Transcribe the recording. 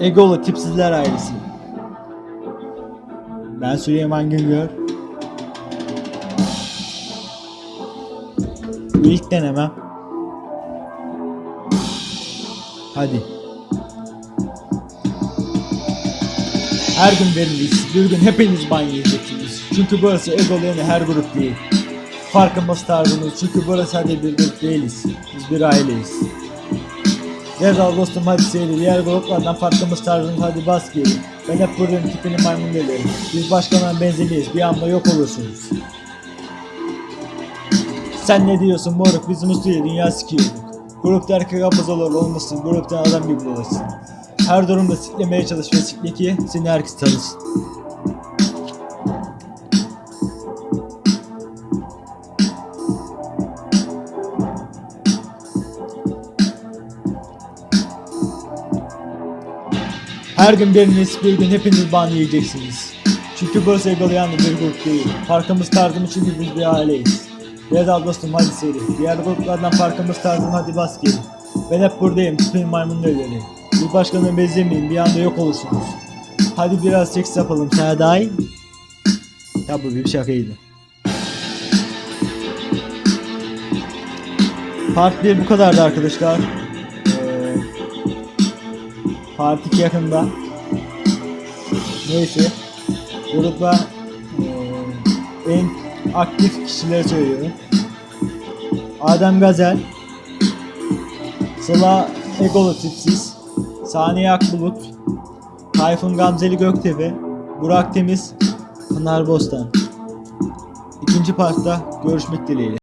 Egolu tipsizler ailesi. Ben Süleyman Güngör. Bu ilk denemem. Hadi. Her gün veririz. Bir gün hepiniz ban yiyeceksiniz. Çünkü burası egolu yani her grup değil. Farkımız tarzımız çünkü burası hadi bir grup değiliz. Biz bir aileyiz. Gezal dostum hadi seyir. Diğer gruplardan farkımız tarzımız hadi bas geri. Ben hep buranın tipini maymun delerim. Biz başkalarına benzeriyiz. Bir anda yok olursunuz. Sen ne diyorsun moruk? Bizim üstüyle dünya sikiyorduk. Grupta erkek abuz olur olmasın. Gruptan adam gibi olasın. Her durumda siklemeye çalış ve sikle ki seni herkes tanısın. Her gün biriniz bir gün hepiniz ban yiyeceksiniz. Çünkü burası egolayan bir grup değil. Farkımız tarzımız çünkü biz bir aileyiz. Vedal dostum hadi seri. Diğer gruplardan farkımız tarzım hadi bas geri. Ben hep buradayım. Tipin maymun öyle. Bir başkanına benzemeyin bir anda yok olursunuz. Hadi biraz seks yapalım sana dahil. Ya bu bir şakaydı. Part 1 bu kadardı arkadaşlar. 2 yakında. Neyse. Grupta eee, en aktif kişileri söylüyorum. Adem Gazel, Sıla Egolu tipsiz, Saniye Akbulut, Tayfun Gamzeli Göktepe, Burak Temiz, Pınar Bostan. İkinci partta görüşmek dileğiyle.